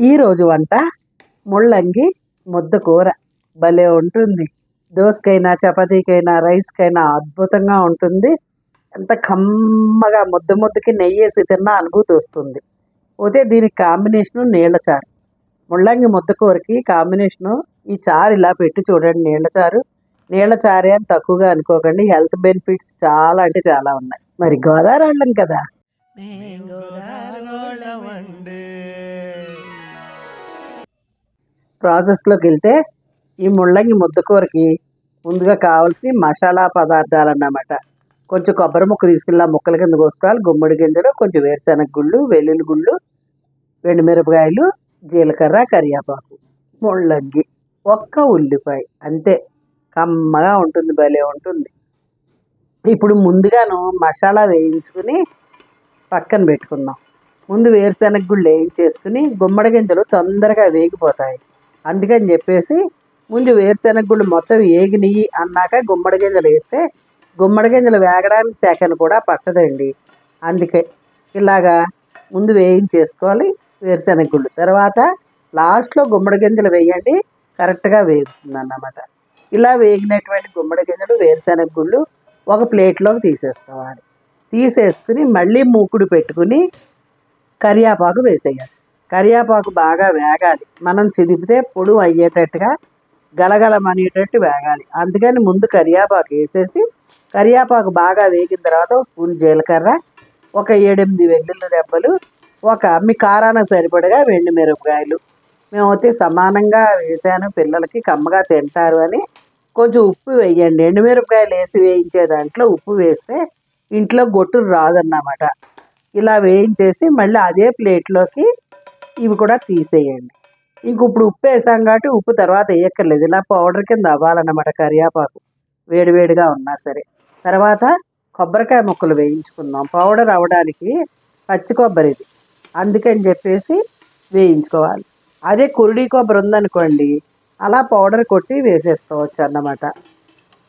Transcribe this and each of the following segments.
ఈరోజు వంట ముళ్ళంగి ముద్ద కూర. భలే ఉంటుంది. దోసకైనా చపాతీకైనా రైస్కైనా అద్భుతంగా ఉంటుంది. ఎంత కమ్మగా ముద్ద ముద్దకి నెయ్యి వేసి తిన్నా అనుభూతి వస్తుంది. పోతే దీనికి కాంబినేషను నీళ్ళ చారు. ముళ్ళంగి ముద్ద కూరకి కాంబినేషను ఈ చారు ఇలా పెట్టి చూడండి నీళ్ళ చారు. నీళ్ళ చారే అని తక్కువగా అనుకోకండి. హెల్త్ బెనిఫిట్స్ చాలా అంటే చాలా ఉన్నాయి. మరి గోదావరి వాళ్ళం కదా? గోదావరిలోళ్ళమండి. ప్రాసెస్లోకి వెళ్తే ఈ ముళ్ళంగి ముద్దకూరకి ముందుగా కావాల్సిన మసాలా పదార్థాలు అన్నమాట కొంచెం కొబ్బరి ముక్క తీసుకెళ్ళి ఆ ముక్కల కింద కోసుకోవాలి. గుమ్మడి గింజలు కొంచెం వేరుశెనగ గుళ్ళు వెల్లుల్లి గుళ్ళు మిరపకాయలు జీలకర్ర కరివేపాకు ముళ్ళంగి ఒక్క ఉల్లిపాయ అంతే. కమ్మగా ఉంటుంది భలే ఉంటుంది. ఇప్పుడు ముందుగాను మసాలా వేయించుకుని పక్కన పెట్టుకుందాం. ముందు వేరుశెనగ గుళ్ళు వేయించేసుకుని గుమ్మడి గింజలు తొందరగా వేగిపోతాయి. అందుకని చెప్పేసి ముందు వేరుశెనగ గుళ్ళు మొత్తం వేగినయి అన్నాక గుమ్మడి గింజలు వేస్తే గుమ్మడి గింజలు వేగడానికి సెకండ్ కూడా పట్టదండి. అందుకే ఇలాగా ముందు వేయించేసుకోవాలి వేరుశెనగ గుళ్ళు తర్వాత లాస్ట్లో గుమ్మడి గింజలు వేయండి కరెక్ట్గా వేగుతుంది అన్నమాట ఇలా వేగినటువంటి గుమ్మడి గింజలు వేరుశెనగ గుళ్ళు ఒక ప్లేట్లోకి తీసేసుకోవాలి. తీసేసుకుని మళ్ళీ మూకుడు పెట్టుకుని కరివేపాకు వేసేయాలి. కరివేపాకు బాగా వేగాలి. మనం చిదిపితే పొడు అయ్యేటట్టుగా గలగలమనేటట్టు వేగాలి. అందుకని ముందు కరివేపాకు వేసేసి కరివేపాకు బాగా వేగిన తర్వాత ఒక స్పూన్ జీలకర్ర ఒక ఏడెనిమిది వెల్లుల్లి రెబ్బలు ఒక మీ కారాన సరిపడగా వెండి మిరపకాయలు. మేమైతే సమానంగా వేసాను పిల్లలకి కమ్మగా తింటారు అని కొంచెం ఉప్పు వేయండి. ఎండుమిరపకాయలు వేసి వేయించే దాంట్లో ఉప్పు వేస్తే ఇంట్లో గొట్టులు రాదన్నమాట. ఇలా వేయించేసి మళ్ళీ అదే ప్లేట్లోకి ఇవి కూడా తీసేయండి. ఇంక ఇప్పుడు ఉప్పు వేసాం కాబట్టి ఉప్పు తర్వాత వేయక్కర్లేదు. ఇలా పౌడర్ కింద అవ్వాలన్నమాట కరివేపాకు. వేడివేడిగా ఉన్నా సరే. తర్వాత కొబ్బరికాయ ముక్కలు వేయించుకుందాం. పౌడర్ అవ్వడానికి పచ్చి కొబ్బరి ఇది. అందుకని చెప్పేసి వేయించుకోవాలి. అదే కురుడి కొబ్బరి ఉందనుకోండి అలా పౌడర్ కొట్టి వేసేసుకోవచ్చు అన్నమాట.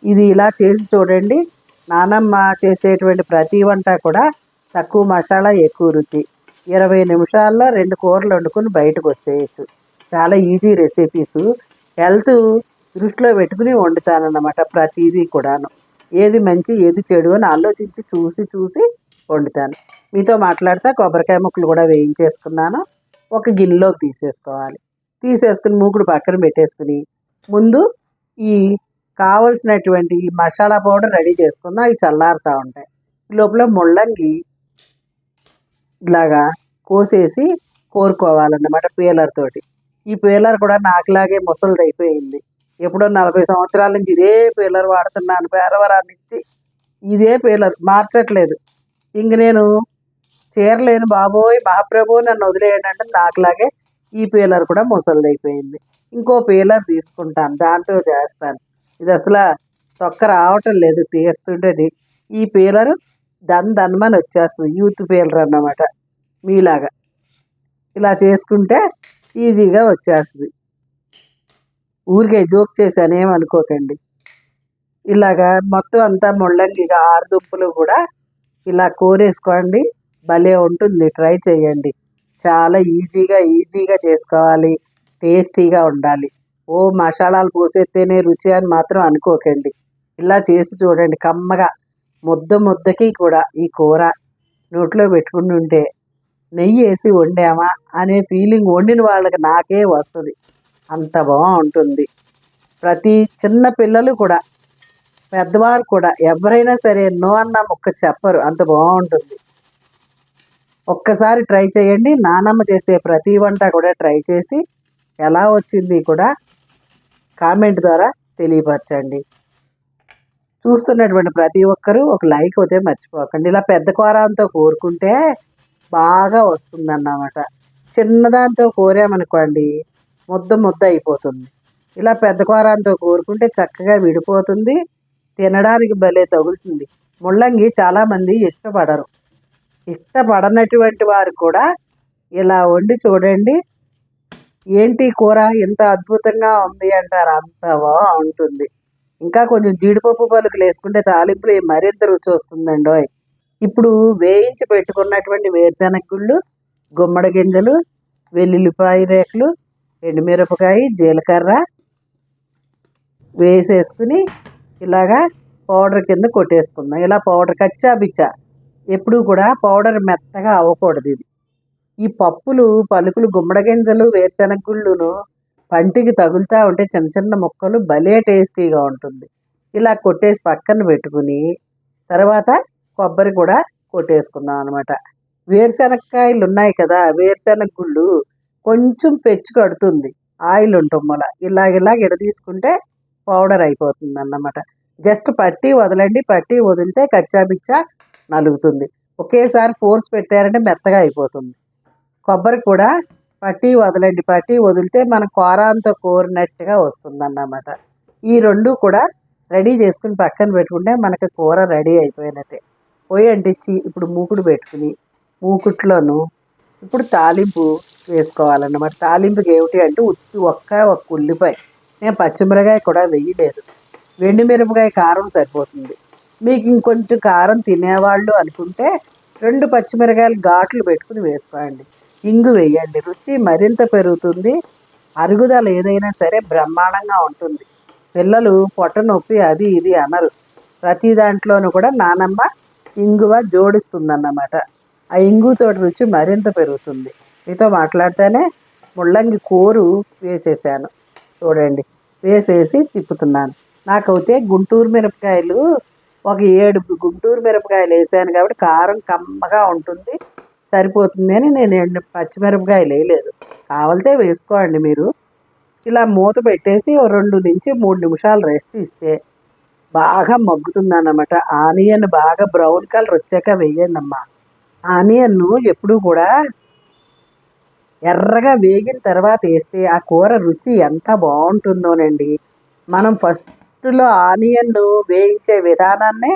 ఇది ఇలా చేసి చూడండి. నానమ్మ చేసేటువంటి ప్రతి వంట కూడా తక్కువ మసాలా ఎక్కువ రుచి. ఇరవై నిమిషాల్లో రెండు కూరలు వండుకొని బయటకు వచ్చేయచ్చు. చాలా ఈజీ రెసిపీస్ హెల్త్ దృష్టిలో పెట్టుకుని వండుతానన్నమాట ప్రతిదీ కూడాను. ఏది మంచి ఏది చెడు అని ఆలోచించి చూసి చూసి వండుతాను. మీతో మాట్లాడితే కొబ్బరికాయ ముక్కలు కూడా వేయించేసుకున్నాను. ఒక గిన్నెలోకి తీసేసుకోవాలి. తీసేసుకుని మూకుడు పక్కన పెట్టేసుకుని ముందు ఈ కావలసినటువంటి ఈ మసాలా పౌడర్ రెడీ చేసుకుందాం. అవి చల్లారుతూ ఉంటాయి. లోపల ముళ్ళంగి ఇలాగా కోసేసి కోరుకోవాలన్నమాట పీలర్ తోటి. ఈ పీలర్ కూడా నాకులాగే ముసలిది అయిపోయింది. ఎప్పుడో నలభై సంవత్సరాల నుంచి ఇదే పీలర్ వాడుతున్నాను పేరవరాన్ని నుంచి. ఇదే పీలర్ మార్చట్లేదు. ఇంక నేను చీరలేను బాబోయ్ మహాప్రభు నన్ను వదిలేయండి అంటే నాకులాగే ఈ పీలర్ కూడా ముసలిది అయిపోయింది. ఇంకో పీలర్ తీసుకుంటాను దాంతో చేస్తాను. ఇది అసలు తొక్క రావటం లేదు తీస్తుంటే ఈ పేలరు దన్ దన్మని వచ్చేస్తుంది. యూత్ ఫీలర్ అన్నమాట. మీలాగా. ఇలా చేసుకుంటే ఈజీగా వచ్చేస్తుంది. ఊరికే జోక్ చేశాను ఏమనుకోకండి ఇలాగా మొత్తం అంతా ముళ్ళంగిగా ఆరు దుంపలు కూడా ఇలా కోరేసుకోండి. భలే ఉంటుంది. ట్రై చేయండి. చాలా ఈజీగా ఈజీగా చేసుకోవాలి. టేస్టీగా ఉండాలి. ఓ మసాలాలు పోసేస్తేనే రుచి అని మాత్రం అనుకోకండి. ఇలా చేసి చూడండి. కమ్మగా. ముద్ద ముద్దకి కూడా ఈ కూర నోట్లో పెట్టుకుని ఉంటే నెయ్యి వేసి వండామా అనే ఫీలింగ్ వండిన వాళ్ళకి నాకే వస్తుంది. అంత బాగుంటుంది. ప్రతి చిన్న పిల్లలు కూడా పెద్దవారు కూడా ఎవరైనా సరే నో అన్న ముక్క చెప్పరు. అంత బాగుంటుంది. ఒక్కసారి ట్రై చేయండి. నానమ్మ చేసే ప్రతి వంట కూడా ట్రై చేసి ఎలా వచ్చింది కూడా కామెంట్ ద్వారా తెలియపరచండి. చూస్తున్నటువంటి ప్రతి ఒక్కరూ ఒక లైక్ అయితే మర్చిపోకండి. ఇలా పెద్ద కూరంతో కోరుకుంటే బాగా వస్తుందన్నమాట. చిన్నదాంతో కోరామనుకోండి ముద్ద ముద్ద అయిపోతుంది. ఇలా పెద్ద కూరంతో కోరుకుంటే చక్కగా విడిపోతుంది తినడానికి భలే తగులుతుంది. ముళ్ళంగి చాలామంది ఇష్టపడరు. ఇష్టపడనటువంటి వారు కూడా ఇలా వండి చూడండి ఏంటి కూర ఇంత అద్భుతంగా ఉంది అంటారు అంత బాగుంటుంది. ఇంకా కొంచెం జీడిపప్పు పలుకులు వేసుకుంటే తాలింపులు మరింత రుచి వస్తుందండి. ఇప్పుడు వేయించి పెట్టుకున్నటువంటి వేరుశెనగ గుళ్ళు గుమ్మడి గింజలు వెల్లుల్లిపాయ రేకులు ఎండుమిరపకాయ జీలకర్ర వేసేసుకుని ఇలాగా పౌడర్ కింద కొట్టేసుకుందాం. ఇలా పౌడర్ కచ్చా బిచ్చా ఎప్పుడూ కూడా పౌడర్ మెత్తగా అవ్వకూడదు ఇది. ఈ పప్పులు పలుకులు గుమ్మడి గింజలు వేరుశెనగ గుళ్ళును పంటికి తగులుతూ ఉంటే చిన్న చిన్న ముక్కలు భలే టేస్టీగా ఉంటుంది. ఇలా కొట్టేసి పక్కన పెట్టుకుని తర్వాత కొబ్బరి కూడా కొట్టేసుకున్నాం అనమాట వేరుశెనగకాయలు ఉన్నాయి కదా వేరుశెనగ గుళ్ళు కొంచెం పెచ్చు కడుతుంది. ఆయిల్ ఉంటుంది మళ్ళీ. ఇలాగ ఇలాగ ఎడ తీసుకుంటే పౌడర్ అయిపోతుంది అన్నమాట జస్ట్ పట్టి వదలండి. పట్టి వదిలితే కచ్చాపిచ్చా నలుగుతుంది. ఒకేసారి ఫోర్స్ పెట్టారంటే మెత్తగా అయిపోతుంది. కొబ్బరి కూడా పట్టి వదలండి. పట్టి వదిలితే మన కూరంతో కోరినట్టుగా వస్తుంది అన్నమాట ఈ రెండు కూడా రెడీ చేసుకుని పక్కన పెట్టుకుంటే మనకి కూర రెడీ అయిపోయినట్టే. పొయ్యి అంటించి ఇప్పుడు మూకుడు పెట్టుకుని మూకుట్లోను ఇప్పుడు తాలింపు వేసుకోవాలన్నమాట. తాలింపుకి ఏమిటి అంటే ఉత్తి ఒక్క ఒక్క ఉల్లిపాయ. నేను పచ్చిమిరకాయ కూడా వేయలేదు. వెండి మిరపకాయ కారం సరిపోతుంది. మీకు ఇంకొంచెం కారం తినేవాళ్ళు అనుకుంటే రెండు పచ్చిమిరకాయలు ఘాట్లు పెట్టుకుని వేసుకోండి. ఇంగు వేయండి. రుచి మరింత పెరుగుతుంది. అరుగుదల ఏదైనా సరే బ్రహ్మాండంగా ఉంటుంది. పిల్లలు పొట్ట నొప్పి అది ఇది అనరు. ప్రతి దాంట్లోనూ కూడా నానమ్మ ఇంగువ జోడిస్తుందన్నమాట. ఆ ఇంగుతో రుచి మరింత పెరుగుతుంది. మీతో మాట్లాడితేనే ముళ్ళంగి కూరు వేసేసాను. చూడండి వేసేసి తిప్పుతున్నాను. నాకైతే గుంటూరు మిరపకాయలు ఒక ఏడు గుంటూరు మిరపకాయలు వేసాను కాబట్టి కారం కమ్మగా ఉంటుంది. సరిపోతుంది అని నేను పచ్చిమిరపకాయలు వేయలేదు. కావాలితే వేసుకోండి మీరు. ఇలా మూత పెట్టేసి రెండు నుంచి మూడు నిమిషాలు రెస్ట్ ఇస్తే బాగా మగ్గుతుంది అన్నమాట ఆనియన్ బాగా బ్రౌన్ కలర్ వచ్చాక వేయండి అమ్మా ఆనియన్ ఎప్పుడూ కూడా ఎర్రగా వేగిన తర్వాత వేస్తే ఆ కూర రుచి ఎంత బాగుంటుందోనండి. మనం ఫస్ట్లో ఆనియన్ను వేయించే విధానాన్నే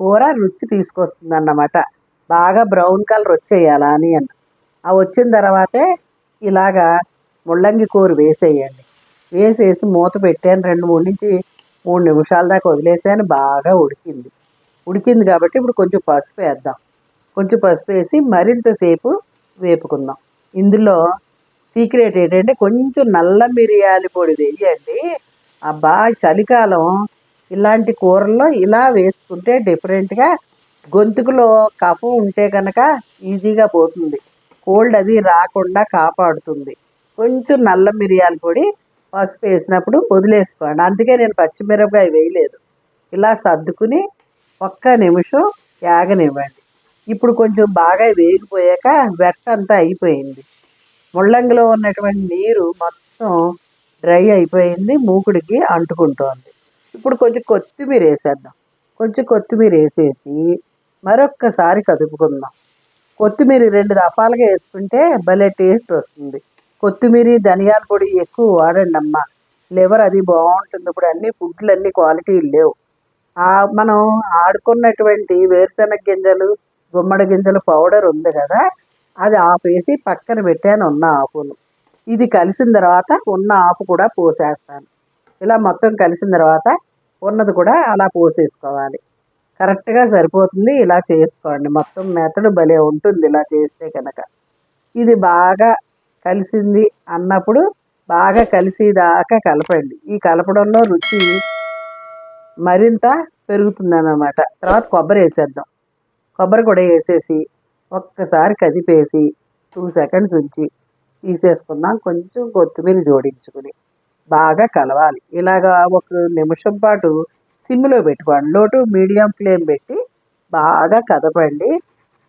కూర రుచి తీసుకొస్తుంది అన్నమాట బాగా బ్రౌన్ కలర్ వచ్చేయాలి ఆనియన్ ఆ వచ్చిన తర్వాతే ఇలాగా ముళ్ళంగి కూర వేసేయండి. వేసేసి మూత పెట్టాను రెండు మూడు నుంచి మూడు నిమిషాల దాకా వదిలేసాను బాగా ఉడికింది. ఉడికింది కాబట్టి ఇప్పుడు కొంచెం పసుపు వేద్దాం. కొంచెం పసుపు వేసి మరింతసేపు వేపుకుందాం. ఇందులో సీక్రెట్ ఏంటంటే కొంచెం నల్ల మిరియాల పొడి వేయండి. అబ్బా చలికాలం ఇలాంటి కూరల్లో ఇలా వేసుకుంటే డిఫరెంట్గా గొంతుకులో కఫం ఉంటే కనుక ఈజీగా పోతుంది. కోల్డ్ అది రాకుండా కాపాడుతుంది. కొంచెం నల్ల మిరియాల పొడి పసుపు వేసినప్పుడు వదిలేసుకోండి. అందుకే నేను పచ్చిమిరపకాయ వేయలేదు. ఇలా సర్దుకుని ఒక్క నిమిషం యాగనివ్వండి. ఇప్పుడు కొంచెం బాగా వేగిపోయాక వెట్ట అంతా అయిపోయింది. ముళ్ళంగిలో ఉన్నటువంటి నీరు మొత్తం డ్రై అయిపోయింది. మూకుడికి అంటుకుంటోంది. ఇప్పుడు కొంచెం కొత్తిమీర వేసేద్దాం. కొంచెం కొత్తిమీర వేసేసి మరొక్కసారి కదుపుకుందాం. కొత్తిమీర రెండు దఫాలుగా వేసుకుంటే భలే టేస్ట్ వస్తుంది. కొత్తిమీర ధనియాల పొడి ఎక్కువ వాడండి అమ్మ. లివర్ అది బాగుంటుంది. ఇప్పుడు అన్ని ఫుడ్లు అన్ని క్వాలిటీ లేవు. మనం ఆడుకున్నటువంటి వేరుశెనగ గింజలు గుమ్మడి గింజలు పౌడర్ ఉంది కదా అది ఆపేసి పక్కన పెట్టాను ఉన్న ఆకును. ఇది కలిసిన తర్వాత ఉన్న ఆకు కూడా పోసేస్తాను. ఇలా మొత్తం కలిసిన తర్వాత ఉన్నది కూడా అలా పోసేసుకోవాలి. కరెక్ట్గా సరిపోతుంది. ఇలా చేసుకోండి. మొత్తం మెతడు భలే ఉంటుంది ఇలా చేస్తే కనుక ఇది బాగా కలిసింది అన్నప్పుడు బాగా కలిసేదాకా కలపండి. ఈ కలపడంలో రుచి మరింత పెరుగుతుందన్నమాట. తర్వాత కొబ్బరి వేసేద్దాం. కొబ్బరి కూడా వేసేసి ఒక్కసారి కదిపేసి టూ సెకండ్స్ ఉంచి తీసేసుకుందాం. కొంచెం కొత్తిమీర జోడించుకుని బాగా కలవాలి. ఇలాగా ఒక నిమిషం పాటు సిమ్లో పెట్టుకోండి లో టు మీడియం ఫ్లేమ్ పెట్టి బాగా కదపండి.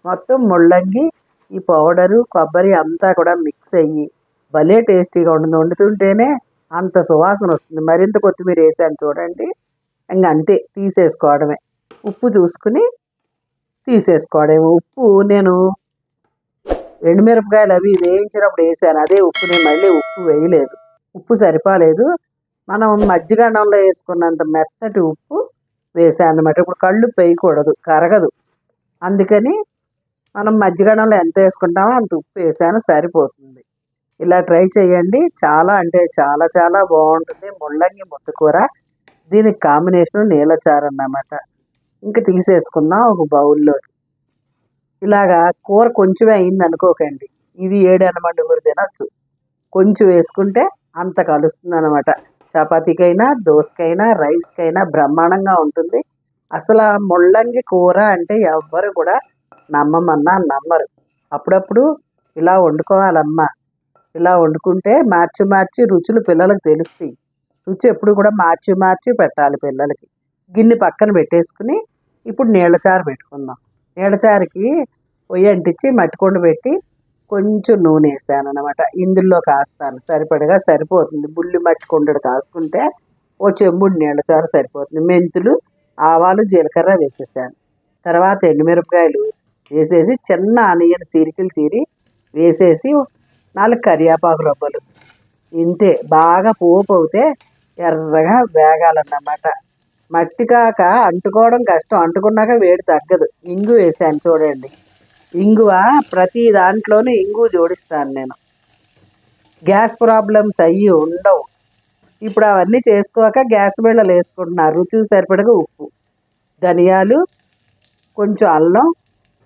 మొత్తం ముళ్ళంగి ఈ పౌడరు కొబ్బరి అంతా కూడా మిక్స్ అయ్యి భలే టేస్టీగా ఉంటుంది. వండుతుంటేనే అంత సువాసన వస్తుంది. మరింత కొత్తిమీర వేసాను చూడండి. ఇంకా అంతే తీసేసుకోవడమే. ఉప్పు చూసుకుని తీసేసుకోవడమే. ఉప్పు నేను ఎండుమిరపకాయలు అవి వేయించినప్పుడు వేసాను. అదే ఉప్పు. నేను మళ్ళీ ఉప్పు వేయలేదు. ఉప్పు సరిపోలేదు. మనం మజ్జిగ వేసుకున్నంత మెత్తటి ఉప్పు వేసాను అనమాట ఇప్పుడు కళ్ళు పేయకూడదు కరగదు. అందుకని మనం మజ్జిగ ఎంత వేసుకుంటామో అంత ఉప్పు వేసాను సరిపోతుంది. ఇలా ట్రై చేయండి. చాలా అంటే చాలా చాలా బాగుంటుంది. ముళ్ళంగి ముద్దకూర దీనికి కాంబినేషన్ నీళ్ళచారు అన్నమాట. ఇంకా తీసేసుకుందాం ఒక బౌల్లో ఇలాగా కూర కొంచెమే అయింది అనుకోకండి. ఇది ఏడు అనమండుగురు తినచ్చు. కొంచెం వేసుకుంటే అంత కలుస్తుంది అనమాట చపాతీకైనా దోసకైనా రైస్కైనా బ్రహ్మాండంగా ఉంటుంది. అసలు ఆ ముళ్ళంగి కూర అంటే ఎవ్వరు కూడా నమ్మమన్నా నమ్మరు. అప్పుడప్పుడు ఇలా వండుకోవాలమ్మా. ఇలా వండుకుంటే మార్చి మార్చి రుచులు పిల్లలకు తెలుస్తాయి. రుచి ఎప్పుడు కూడా మార్చి మార్చి పెట్టాలి పిల్లలకి. గిన్నె పక్కన పెట్టేసుకుని ఇప్పుడు నీళ్ళచారు పెట్టుకుందాం. నీళ్ళచారుకి పొయ్యి అంటించి మట్టికొండ పెట్టి కొంచెం నూనె వేసాను అనమాట ఇందులో కాస్తాను. సరిపడగా సరిపోతుంది. బుల్లి మట్టి కుండడు కాసుకుంటే ఓ చెంబుడు నీళ్ళ చారు సరిపోతుంది. మెంతులు ఆవాలు జీలకర్ర వేసేసాను. తర్వాత ఎండుమిరపకాయలు వేసేసి చిన్న ఆనియన్ చీరికలు చీరి వేసేసి నాలుగు కరివేపాకు రబ్బలు ఇంతే. బాగా పోపు అవుతే ఎర్రగా వేగాలన్నమాట. మట్టి కాక అంటుకోవడం కష్టం. అంటుకున్నాక వేడి తగ్గదు. ఇంగు వేసాను చూడండి. ఇంగువ ప్రతి దాంట్లోనూ ఇంగు జోడిస్తాను నేను. గ్యాస్ ప్రాబ్లమ్స్ అయ్యి ఉండవు. ఇప్పుడు అవన్నీ చేసుకోక గ్యాస్ బిళ్ళలు వేసుకుంటున్నారు రుచి సరిపడగా ఉప్పు ధనియాలు కొంచెం అల్లం.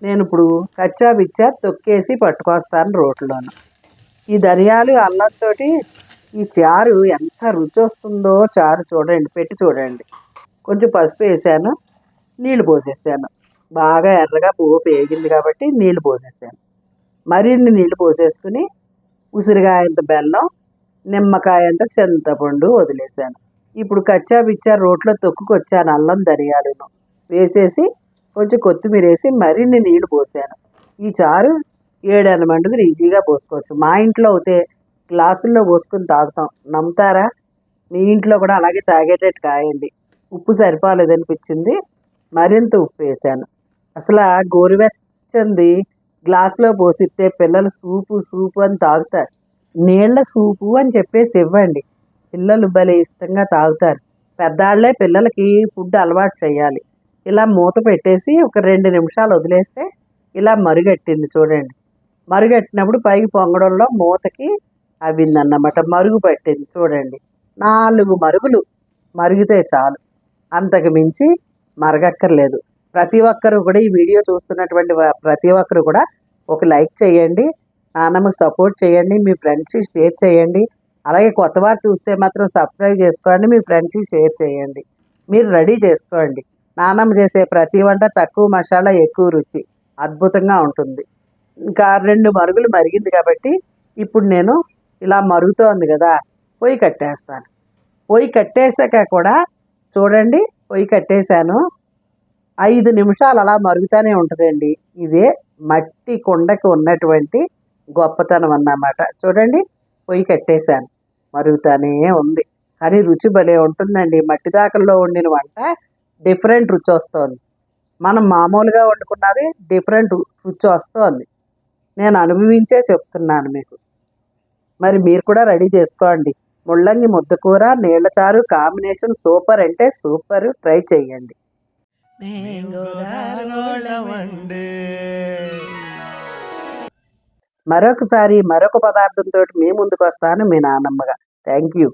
నేను ఇప్పుడు కచ్చా బిచ్చా తొక్కేసి పట్టుకొస్తాను రోట్లోను. ఈ ధనియాలు అల్లంతో ఈ చారు ఎంత రుచి వస్తుందో చారు చూడండి పెట్టి చూడండి. కొంచెం పసుపు వేసాను నీళ్ళు పోసేసాను. బాగా ఎర్రగా పువ్వు పేగింది కాబట్టి నీళ్ళు పోసేసాను. మరిన్ని నీళ్ళు పోసేసుకుని ఉసిరికాయంత బెల్లం నిమ్మకాయంత చింతపండు వదిలేసాను. ఇప్పుడు కచ్చా బిచ్చా రోట్లో తొక్కుకొచ్చాను అల్లం ధనియాలను వేసేసి కొంచెం కొత్తిమీర వేసి మరిన్ని నీళ్ళు పోసాను. ఈ చారు ఏడు ఎనమండుగురు ఈజీగా పోసుకోవచ్చు. మా ఇంట్లో అయితే గ్లాసుల్లో పోసుకుని తాగుతాం. నమ్ముతారా? మీ ఇంట్లో కూడా అలాగే తాగేటట్టు కాయండి. ఉప్పు సరిపోలేదనిపించింది. మరింత ఉప్పు వేసాను. అసలు ఆ గోరువెచ్చంది గ్లాస్లో పోసిస్తే పిల్లలు సూపు సూపు అని తాగుతారు. నీళ్ళ సూపు అని చెప్పేసి ఇవ్వండి. పిల్లలు భలే ఇష్టంగా తాగుతారు. పెద్దాళ్ళే పిల్లలకి ఫుడ్ అలవాటు చేయాలి. ఇలా మూత పెట్టేసి ఒక రెండు నిమిషాలు వదిలేస్తే ఇలా మరుగట్టింది చూడండి. మరుగట్టినప్పుడు పైకి పొంగడంలో మూతకి అవిందన్నమాట. మరుగు పట్టింది చూడండి. నాలుగు మరుగులు. మరిగితే చాలు. అంతకు మించి మరగక్కర్లేదు. ప్రతి ఒక్కరు కూడా ఈ వీడియో చూస్తున్నటువంటి ప్రతి ఒక్కరు కూడా ఒక లైక్ చేయండి నాన్నమ్మకు సపోర్ట్ చేయండి మీ ఫ్రెండ్స్కి షేర్ చేయండి అలాగే కొత్త వారు చూస్తే మాత్రం సబ్స్క్రైబ్ చేసుకోండి మీ ఫ్రెండ్స్కి షేర్ చేయండి. మీరు రెడీ చేసుకోండి. నానమ్మ చేసే ప్రతి వంట తక్కువ మసాలా ఎక్కువ రుచి అద్భుతంగా ఉంటుంది. ఇంకా రెండు మరుగులు మరిగింది కాబట్టి ఇప్పుడు నేను ఇలా మరుగుతోంది కదా పొయ్యి కట్టేస్తాను. పొయ్యి కట్టేసాక కూడా చూడండి పొయ్యి కట్టేశాను. ఐదు నిమిషాలు అలా మరుగుతూనే ఉంటుందండి. ఇదే మట్టి కుండకి ఉన్నటువంటి గొప్పతనం అన్నమాట. చూడండి పొయ్యి కట్టేశాను. మరుగుతూనే ఉంది. కానీ రుచి భలే ఉంటుందండి. మట్టి దాకల్లో వండిన వంట డిఫరెంట్ రుచి వస్తుంది. మనం మామూలుగా వండుకున్నది డిఫరెంట్ రుచి వస్తుంది. నేను అనుభవించే చెప్తున్నాను మీకు. మరి మీరు కూడా రెడీ చేసుకోండి. ముళ్ళంగి ముద్దకూర నీళ్ళ చారు కాంబినేషన్ సూపర్ అంటే సూపర్. ట్రై చేయండి. మరొకసారి మరొక పదార్థంతో మీ ముందుకు వస్తాను మీ నాన్నమ్మగా థ్యాంక్ యూ.